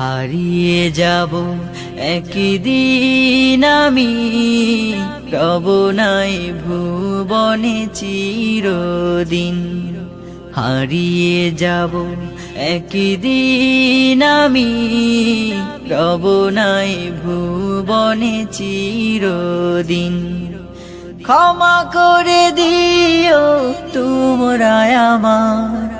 হারিয়ে যাব একদিন আমি। রব নাই ভুবনে চিরদিন। হারিয়ে যাব একদিন আমি। রব নাই ভুবনে চিরদিন। ক্ষমা করে দিও তোমরা আমার।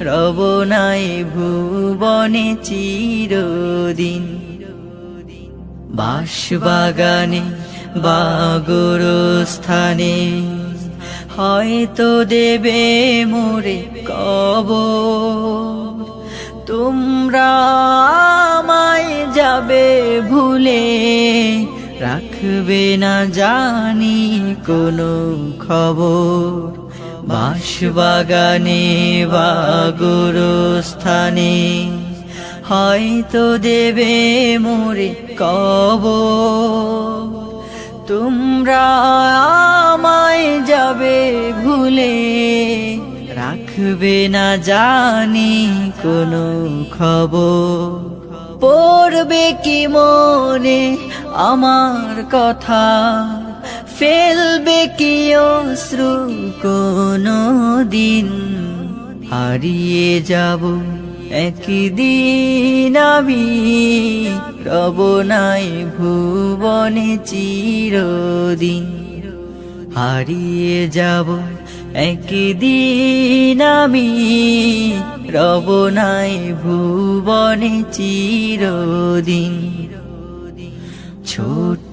রব নাই ভুবনে চিরদিন। বাঁশবাগানে বাগর স্থানে হয়তো দেবে মোরে কব তোমরা যাবে ভুলে, রাখবে না জানি কোনো খবর। বাঁশবাগানে বাগর স্থানে হয়তো দেবে মোরে কব তোমরা আমায় যাবে ভুলে, রাখবে না জানি কোনো খবর। পড়বে কি মনে আমার কথা? ফেলবে কি অশ্রু কোনো দিন? হারিয়ে যাব একদিন আমি, রব নাই ভুবনে চিরদিন। হারিয়ে যাব একদিন আমি, রব নাই ভুবনে চিরদিন।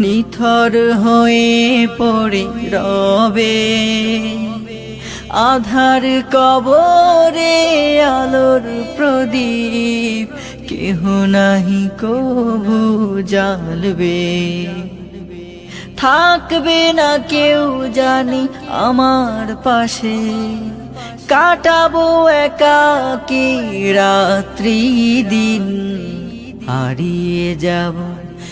নিথর হয়ে পড়ে রবে। আধার কবরে আলোর প্রদীপ, কেহ নাহি কভু জ্বালবে। থাকবে না কেউ জানি আমার পাশে। কাটাবো একাকি রাত্রি দিন, হারিয়ে যাব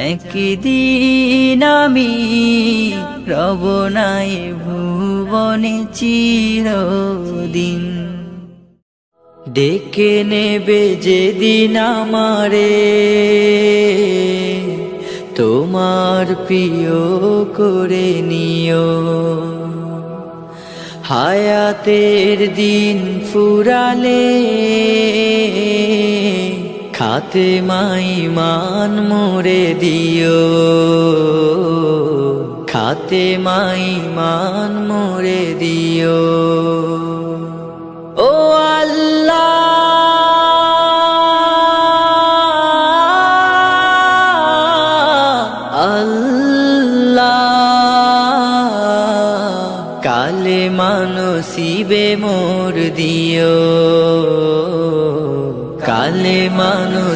একদিন আমি রব নাই ভুবনে চিরদিন। ডেকে নেবে যেদিন আমারে। তোমার প্রিয় করে নিও। হায়াতের দিন ফুরালে। খাতে মাই মান মোরে দিও। খাতে মাই মান মোরে দিও। ও আল্লাহ আল্লাহ, কালে মানসিবে মোর দিও।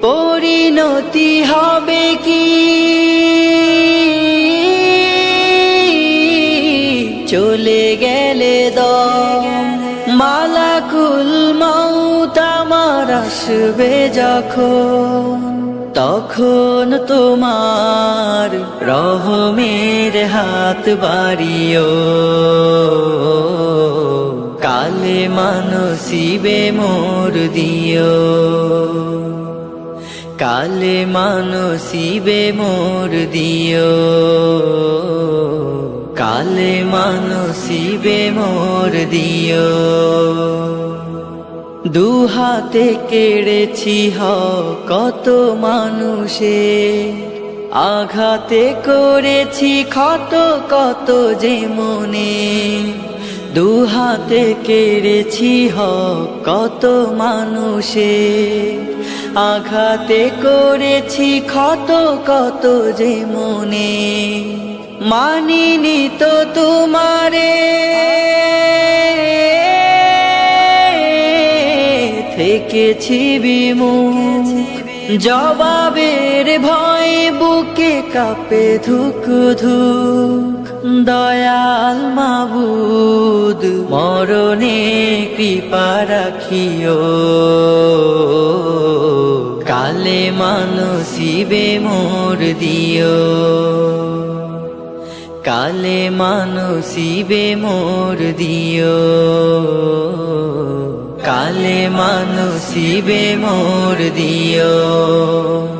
পরিণতি হবে কি? চলে গেলে দম মালাকুল মাউত আমার আসবে যখন। তখন তোমার রহমের হাত বাড়িও। কালে মানসিবে মোর দিও। কালে মানসিবে মোর দিও। কালে মানসিবে মোর দিও। দু হাতে কেড়েছি হ কত মানুষে আঘাতে করেছি ক্ষত কত যে মনে দু হাতে কেড়েছি হ কত মানুষে আঘাতে করেছি ক্ষত কত যে মনে। মানিনি তো তোমারে। থেকেছি বিমুখ। জবাবের ভয় বুকে কাপে ধুক ধুক দয়াল মাবুদ, মরণে কৃপা রাখিও। কালে মানসিবে মোর দিও। কালে মানসিবে মোর দিও। কালে মানসিবে মোর দিও।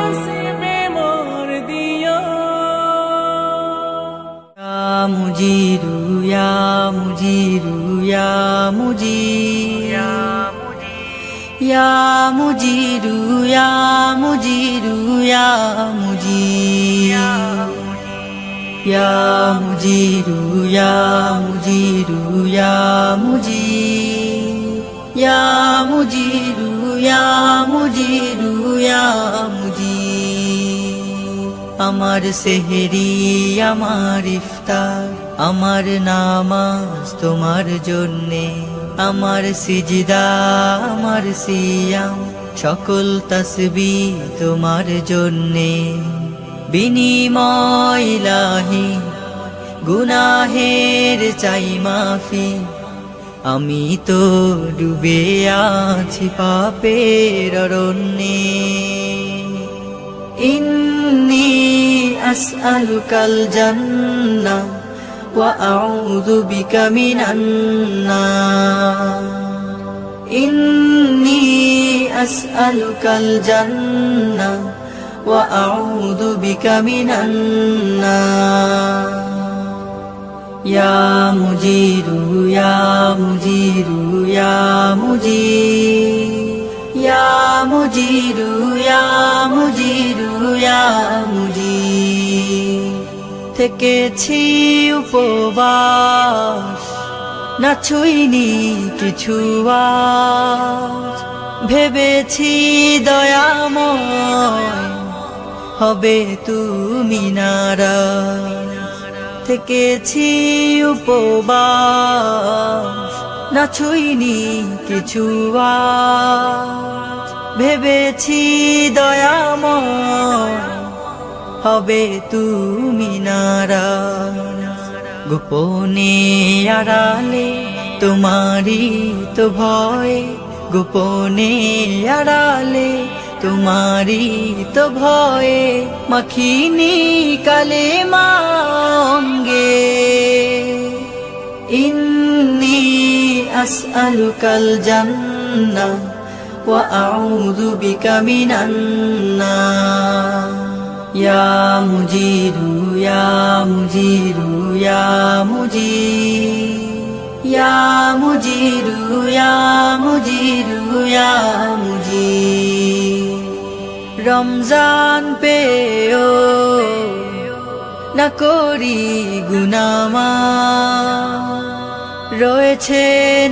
Mujiru ya mujiru ya mujiru ya mujiru ya mujiru আমার সেহেরি আমার ইফতার আমার নামাজ তোমার জন্যে আমার সিজদা, আমার সিয়াম, সকল তসবি তোমার জন্যে। বিনিময়লাহি গুনাহের চাই মাফি। আমি তো ডুবে আছি পাপের অরণ্যে। ইন্নি আসআলুকাল জান্নাহ وأعوذ بك من النار إني أسألك الجنة وأعوذ بك من النار يا مجير يا مجير يا مجير يا مجير يا مجير يا مجير থেকেছি উপবাস, না ছুইনি কিছু। ভেবেছি দয়াময় হবে তুমি নারাজ থেকেছি উপবাস, না ছুইনি কিছু। ভেবেছি দয়াময় হবে তুমি নারাজ গোপনে আড়ালে তোমারই তো ভয়। গোপনে আড়ালে তোমারই তো ভয়ে। মাখিনি কালে মাঙ্গে। ইন্নি আসআলুকাল জান্নাহ ওয়া আউযু বিকা মিনান নার। মুজিরু মুজিরু মুজির মুজিরু মুজির রমজান পেও না করি গুনামা রয়েছে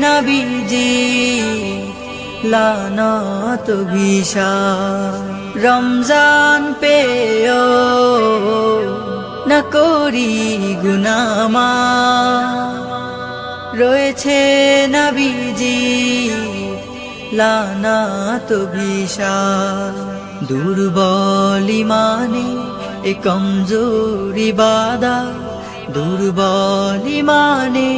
নাবিজি লানত ভিসা রমজান পেও না করি গুনামা। রয়েছে নাবিজি লানাত ভিসা দুর্বলি মানে এ কমজোরি বাদা দুর্বলি মানে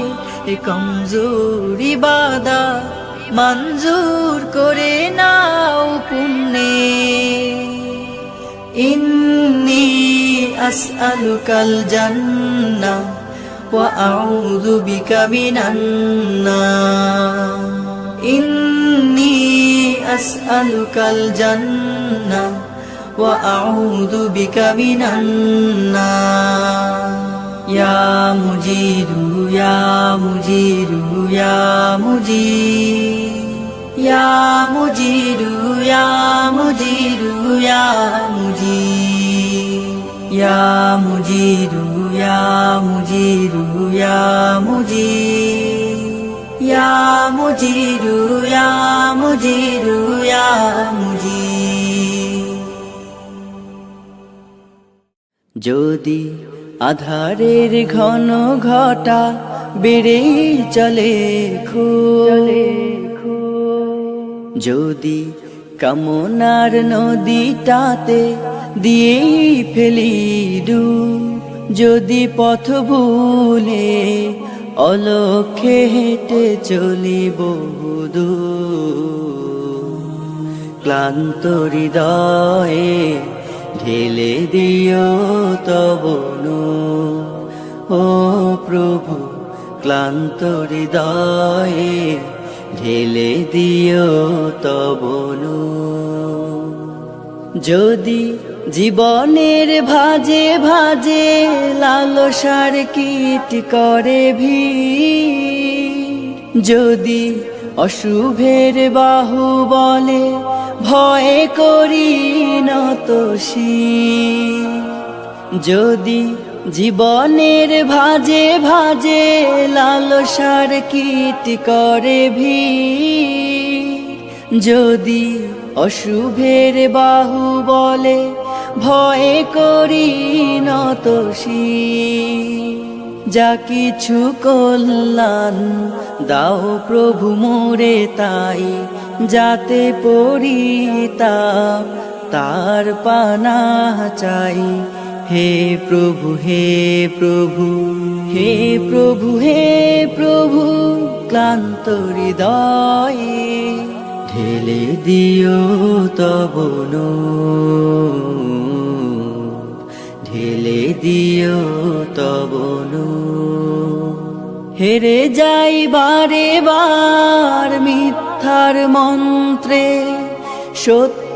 এ কমজোরি বাদা মঞ্জুর করে নাও পুণ্যে। ইন্নি আসআলুকাল জান্নাহ ওয়া আউযু বিকা মিনান নার। ইন্নি আসআলুকাল জান্নাহ ওয়া আউযু বিকা মিনান নার। ইয়া মুজিরু ইয়া মুজিরু, ইয়া মুজির। ইয়া মুজিরু ইয়া মুজিরু ইয়া মুজির ইয়া মুজিরু ইয়া মুজিরু ইয়া মুজির ইয়া মুজিরু ইয়া মুজিরু ইয়া মুজির যদি আধারের ঘন ঘটা বেড়েই চলে খুলে যদি কামনার নদীটাতে দিয়েই ফেলি ডুব, যদি পথ ভুলে অলক্ষে হেঁটে চলি বহুদূর ক্লান্ত হৃদয়ে ঢেলে দিও তবনু ও প্রভু, ক্লান্ত হৃদয়ে ঢেলে দিও তবনু যদি জীবনের ভাজে ভাজে লালসার কীট করে ভি যদি অশুভের বাহু বলে ভয় করি নত শির। যদি জীবনের ভাজে ভাজে লালসার কীট করে ভি যদি অশুভের বাহু বলে, ভয়ে করি নত শির। যা কিছু কল্যাণ দাও প্রভু মোরে তাই, যাতে পরিতা তার পানা চাই হে প্রভু হে প্রভু হে প্রভু হে প্রভু, ক্লান্ত হৃদয়ে ঢেলে দিও তবনু ঢেলে দিও তবনু হেরে যাই বারে বার মিথ্যার মন্ত্রে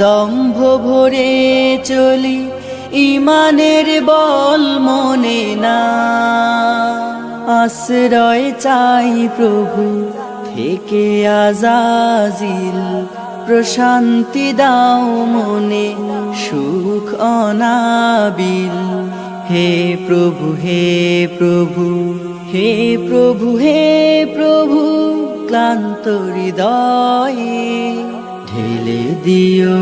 দম্ভ ভরে চলি, ইমানের বল মনে না। আশ্রয় চাই প্রভু, থেকে আজাজিল, প্রশান্তি দাও মনে, সুখ অনাবিল। হে প্রভু হে প্রভু হে প্রভু হে প্রভু, ক্লান্ত হৃদয়ে ঢেলে দিও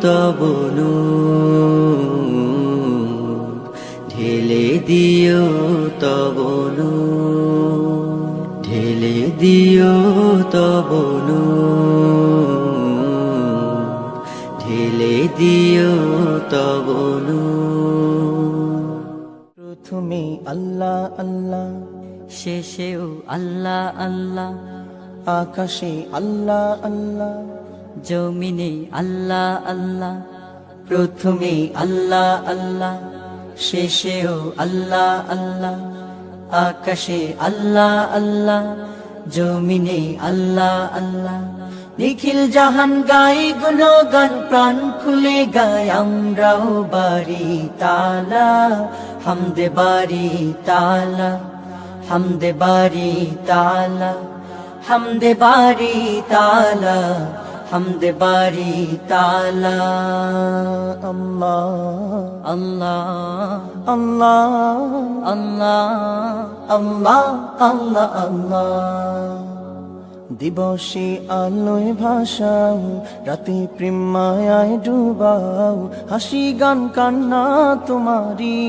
তবনু ঢেলে দিও তবনু ঢেলে দিও তবনু দিও তবনু প্রথমে আল্লাহ আল্লাহ, শেষেও আল্লাহ আল্লাহ, আকাশে আল্লাহ আল্লাহ। জমিনে আল্লাহ আল্লাহ, প্রথমে আল্লাহ আল্লাহ, শেষেও আল্লাহ আল্লাহ, আকাশে আল্লাহ আল্লাহ, জমিনে আল্লাহ আল্লাহ, নিখিল জাহান গাই গুণগান, প্রাণ খুলে গায় আমরাও বাড়ি তালা, হামদে বাড়ি তালা, হামদে বাড়ি তালা, হামদে বাড়ি তালা। হামদে বাড়ি তালা। আল্লাহ আল্লাহ আল্লাহ আল্লাহ আল্লাহ। আল্লাহ দিবসে আলোয় ভাসাও, রাতে প্রেমায় ডুবাও, হাসি গান কান্না তোমারি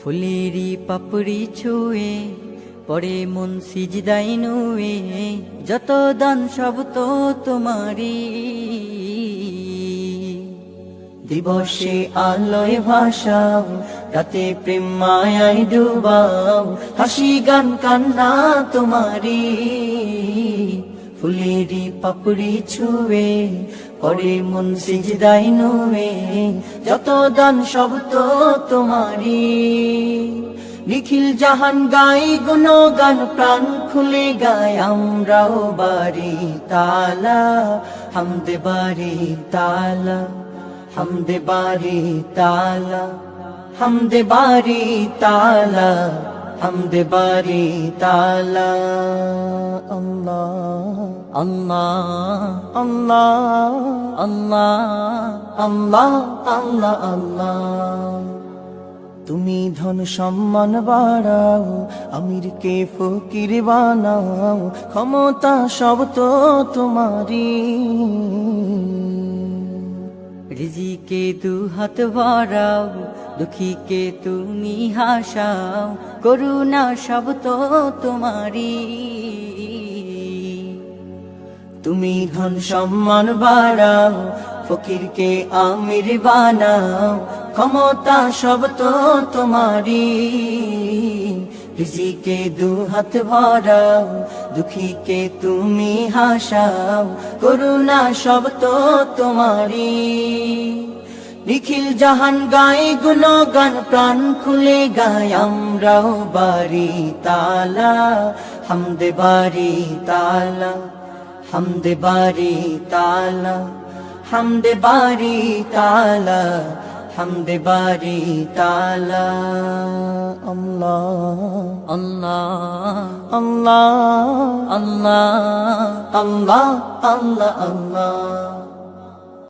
ফুলেরি পাপড়ি ছুঁয়ে পরে মন সিজদাই নুয়ে, যত দান সব তো তোমারি দিবসে আলোয় ভাসাও, রাতে প্রেমায় ডুবাও, হাসি গান কান্না তোমারি ফুলেরি পাপড়ি ছুঁয়ে পরে মন সিজদাই নুয়ে, যত দান সব তো তোমারি নিখিল জাহান গাই গুণগান, প্রাণ খুলে গায় আমরাও বাড়ি তালা, হামদে বাড়ি তালা, হামদে বাড়ি তালা, হামদে বাড়ি তালা, হামদে বাড়ি তালা। আল্লাহ আল্লাহ আল্লাহ আল্লাহ আল্লাহ আল্লাহ আল্লাহ। তুমি ধন সম্মান বাড়াও আমিরকে ফকির বানাও, ক্ষমতা সব তো তোমারি রিজিকে দু হাত ভরাও দুঃখীকে তুমি হাসাও, করুণা সব তো তোমারি তুমি ধন সম্মান বাড়াও ফকিরকে আমির বানাও, ক্ষমতা সব তো তোমারি রিজিকে দু হাত ভরাও, দুঃখীকে তুমি হাসাও, করুণা সব তো তোমারি নিখিল জাহান গায়ে গুণগান, প্রাণ খুলে গায় আমরাও বাড়ি তালা, হামদে বাড়ি তালা, হামদে বাড়ি তালা। হামদে বাড়ি তালা হামদে বাড়ি তালা আল্লাহ আল্লাহ আল্লাহ আল্লাহ আল্লাহ আল্লাহ আল্লাহ